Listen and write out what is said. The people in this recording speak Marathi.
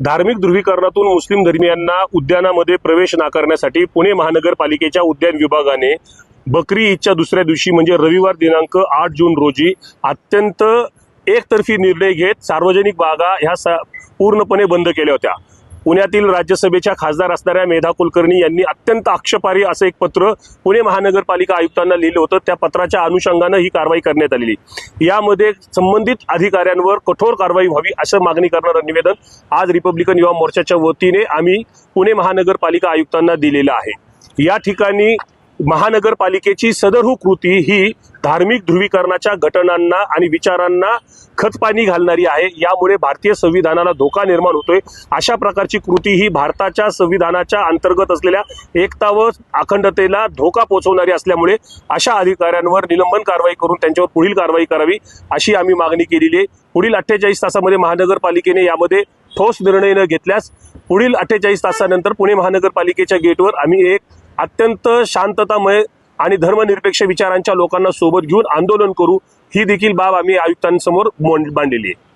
धार्मिक ध्रुवीकरणातून मुस्लिम धर्मियांना उद्यानामध्ये प्रवेश नाकारण्यासाठी पुणे महानगरपालिकेच्या उद्यान विभागाने बकरी ईदच्या दुसऱ्या दिवशी म्हणजे रविवार दिनांक आठ जून रोजी अत्यंत एकतर्फी निर्णय घेत सार्वजनिक बागा ह्या सा पूर्णपणे बंद केल्या होत्या. पुण्यातील राज्यसभेच्या खासदार असणाऱ्या मेधा कुलकर्णी यांनी अत्यंत आक्षेपारी असं एक पत्र पुणे महानगरपालिका आयुक्तांना लिहिलं होतं. त्या पत्राच्या अनुषंगानं ही कारवाई करण्यात आलेली. यामध्ये संबंधित अधिकाऱ्यांवर कठोर कारवाई व्हावी असं मागणी करणारं निवेदन आज रिपब्लिकन युवा मोर्चाच्या वतीने आम्ही पुणे महानगरपालिका आयुक्तांना दिलेलं आहे. या ठिकाणी महानगरपालिकेची सदरहू हो कृती ही धार्मिक ध्रुवीकरणाच्या घटनांना आणि विचारांना खतपाणी घालणारी आहे. यामुळे भारतीय संविधानाला धोका निर्माण होतोय. अशा प्रकारची कृती ही भारताच्या संविधानाच्या अंतर्गत असलेल्या एकता व अखंडतेला धोका पोहोचवणारी असल्यामुळे अशा अधिकाऱ्यांवर निलंबन कारवाई करून त्यांच्यावर पुढील कारवाई करावी अशी आम्ही मागणी केलेली आहे. पुढील अठ्ठेचाळीस तासामध्ये महानगरपालिकेने यामध्ये ठोस निर्णय न घेतल्यास पुढील अठ्ठेचाळीस तासानंतर पुणे महानगरपालिकेच्या गेटवर आम्ही एक अत्यंत शांततामय आणि धर्मनिरपेक्ष विचारांच्या लोकांना सोबत घेऊन आंदोलन करू ही देखील बाब आम्ही आयुक्तांसमोर मोंड- मांडलेली आहे.